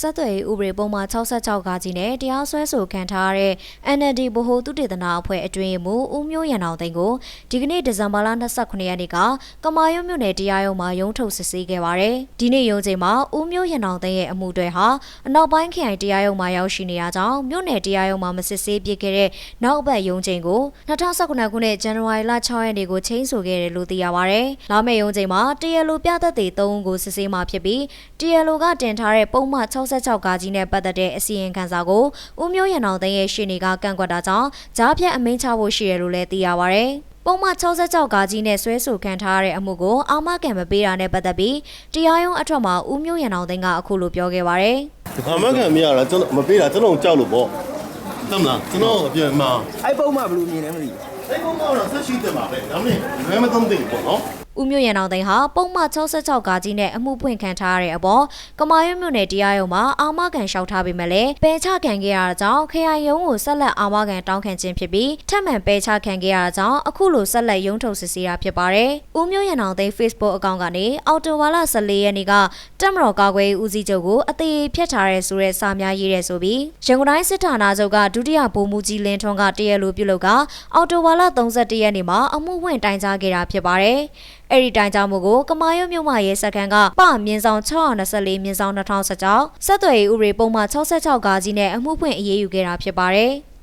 ဆက်သွယ်ရေးဥပဒေပုံမှန်66ကကြီးနဲ့တရားစွဲဆိုခံထားရတဲ့ NLD ဗဟိုသုတေသနအဖွဲ့အတွင်းမှဦးမျိုးရန်အောင်သိန်းကိုဒီကနေ့ဒီဇင်ဘာလ29ရက်နေ့ကကမာရွတ်မြို့နယ်တရားရုံးမှာရုံးထုတ်စစ်ဆေးခဲ့ပါတယ်။ဒီနေ့ရုံးချိန်မှာဦးမျိုးရန်အောင်သိန်းရဲ့အမှုတွေဟာအနောက်ပိုင်းခရိုင်တရားရုံးမှာရောက်ရှိနေရကြောင်းမြို့နယ်တရားရုံးမှာမစစ်ဆေးပြစ်ခဲ့တဲ့နောက်အပတ်ရုံးချိန်ကို2019ခုနှစ်ဇန်နဝါရီလ6ရက်နေ့ကိုချိန်ဆိုခဲ့တယ်လို့သိရပါတယ်။လာမယ့်ရုံးချိန်မှာတရားလိုပြသက်သေ3ဦးကိုစစ်ဆေးမှာဖြစ်ပြီးတရားလိုကတင်ထားတဲ့ပုံမှန်66ကားကြီးနဲ့ပတ်သက်တဲ့အစီရင်ခံစာကိုဦးမျိုးရန်အောင်သိန်းရဲ့ရှေ့နေကကန့်ကွက်တာကြောင့်ကြားဖြတ်အမိန့်ချဖို့ရှိတယ်လို့လည်းသိရပါဗျ။ပုံမှန်66ကားကြီးနဲ့ဆွဲဆိုခံထားရတဲ့အမှုကိုအာမခံမပေးတာနဲ့ပတ်သက်ပြီးတရားရုံးအထက်မှာဦးမျိုးရန်အောင်သိန်းကအခုလိုပြောခဲ့ပါတယ်ဘာမှခံမရတာကျွန်တော်မပေးတာကျွန်တော်ကြောက်လို့ပေါ့တမလားကျွန်တော်အပြန်မှာအဲ့ပုံမှဘယ်လိုမြင်လဲမသိဘူးအဲ့ကောင်ကတော့ဆက်ရှိတယ်ပါပဲဒါနဲ့ဘယ်မှသုံးသိဘူးပေါ့နော်။ ဦးမျိုးရန်အောင်သိန်းဟာပုံမှန်66ကားကြီးနဲ့အမှုဖွင့်ခံထားရတဲ့အပေါ်ကမာရွတ်မြို့နယ်တရားရုံးမှာအာမခံလျှောက်ထားပေမဲ့လည်းပယ်ချခံခဲ့ရတာကြောင့်ခရိုင်ရုံးကိုဆက်လက်အာမခံတောင်းခံခြင်းဖြစ်ပြီးထပ်မံပယ်ချခံခဲ့ရတာကြောင့်အခုလိုဆက်လက်ရုံးထုတ်စစ်ဆေးတာဖြစ်ပါတယ်။ဦးမျိုးရန်အောင်သိန်း Facebook အကောင့်ကနေအော်တိုဝါလာ14ရက်နေ့ကတက်မတော်ကာကွယ်ရေးဦးစီးချုပ်ကိုအသေးဖြတ်ထားတဲ့ဆိုတဲ့စာများရေးတဲ့ဆိုပြီးရန်ကုန်တိုင်းစစ်ဌာနချုပ်ကဒုတိယဗိုလ်မှူးကြီးလင်းထွန်းကတရက်လိုပြုလုပ်ကအော်တိုဝါလာ31ရက်နေ့မှာအမှုဝင်တိုင်ကြားခဲ့တာဖြစ်ပါတယ်။အဲ့ဒီတိုင်ကြားမှုကိုကမာရွတ်မြို့မရဲစခန်းကပမြင်းဆောင်624မြင်းဆောင်2016ဆက်သွယ်ရေးဥပဒေပုံမှန်66ကားကြီးနဲ့အမှုဖွင့်အရေးယူခဲ့တာဖြစ်ပါတယ်။